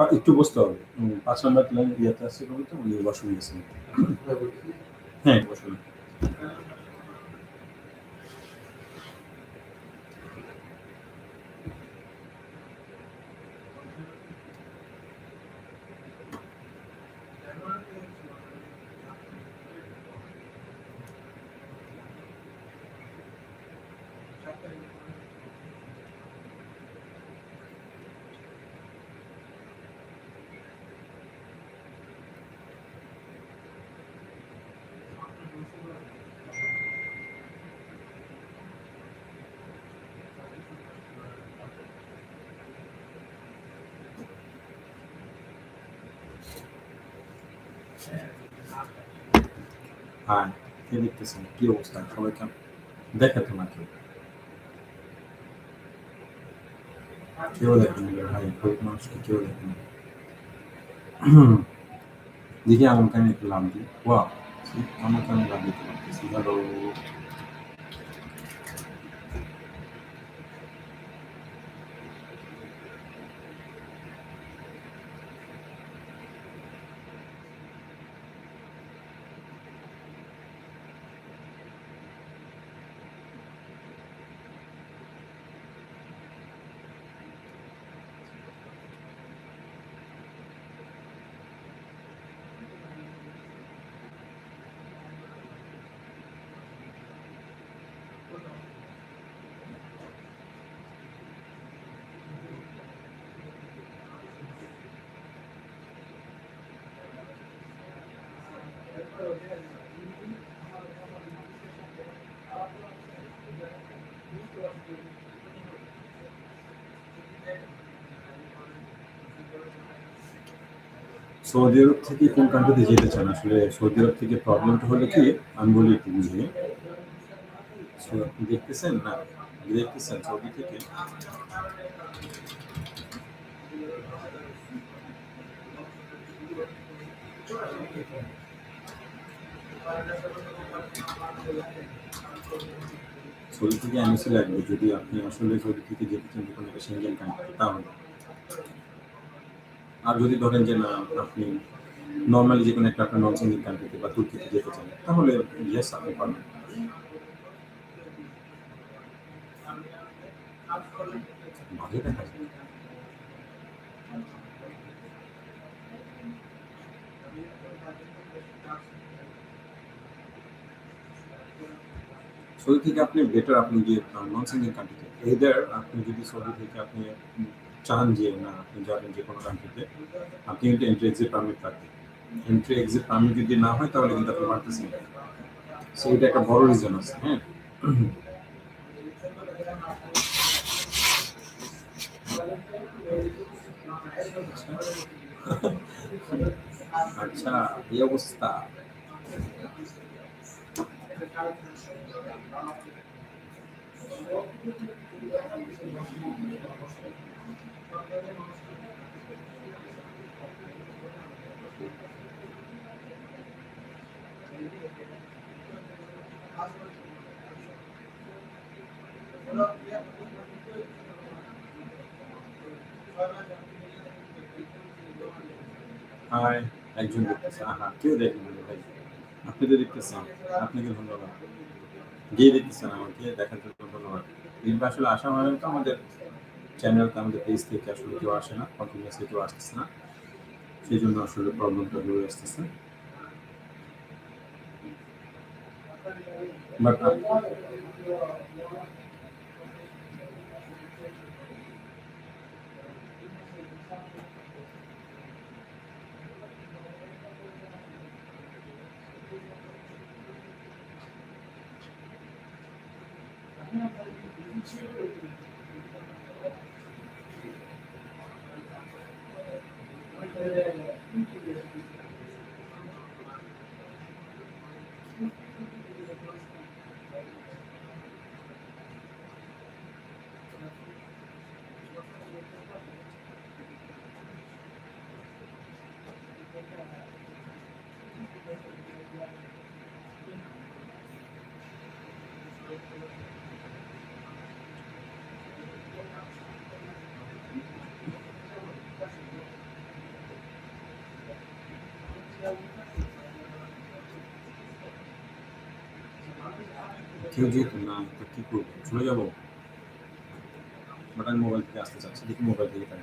আ একটু বসতে হবে। ৫ নাম্বার লাইন ইয়াতে আছে বলে তো উনি ওয়াশরুম গেছেন। হ্যাঁ, বসুন। হাই, কে দেখতেছেন কি অবস্থা? সবাই কেমন? দেখাতো না কেউ। কেউ দেখেন ভাই, গরিব মানুষকে কেউ দেখেনি। দেখি আমাকে আমি একটু লাভ দিই। ওয়া আমাকে আমি লাভ দিতে পারতেছি। হ্যালো। সৌদি আরব থেকে কোন কান্ট্রিতে যেতে চান? আসলে সৌদি আরব থেকে প্রবলেমটা হলো কি, আমি বলি একটু বুঝিয়ে। সো আপনি দেখতেছেন না? দেখতেছেন সৌদি থেকে সৌদি থেকে এনওসি লাগবে যদি আপনি আসলে সৌদি থেকে যেতে চান যেকোনো একটা সেনজেন কান্ট্রি তাহলে। আর যদি ধরেন যে না, আপনি নরমালি যেকোনো একটা আপনার নন সেনজেন কান্ট্রিতে বা তুর্কিতে যেতে চান, তাহলে ইয়েস আপনি পারবেন। ভালোই দেখা যায়। সৌদি থেকে আপনি বেটার আপনি যে নন সেনজেন কান্ট্রিতে either আপনি যদি সৌদি থেকে আপনি চান যে না আপনি যাবেন যেকোনো কান্ট্রিতে, আপনি কিন্তু এন্ট্রি এক্সিট পারমিট লাগবে। এন্ট্রি এক্সিট পারমিট যদি না হয় তাহলে কিন্তু আপনি পারতেছেন না। সো এটা একটা বড় রিজন আছে, হ্যাঁ? আচ্ছা, এই অবস্থা। হাই, একজন দেখতেছে। আহা! কেউ দেখেনি রে ভাই। আপনি তো দেখতেছেন। আপনাকে ধন্যবাদ। যে দেখতেছেন আমাকে, দেখার জন্য ধন্যবাদ। কিন্তু আসলে আসা মানে তো আমাদের চ্যানেলটা আমাদের পেজ থেকে আসলে কেউ আসে না। কন্টিনিউসলি কেউ আসতেছে না। সেই জন্য আসলে প্রবলেমটা হয়ে আসতেছে। But Thank you. কেউ যেহেতু না তো কি করব চলে যাব বাট আমি মোবাইল থেকে আসতে চাচ্ছি দেখি মোবাইল থেকে তাই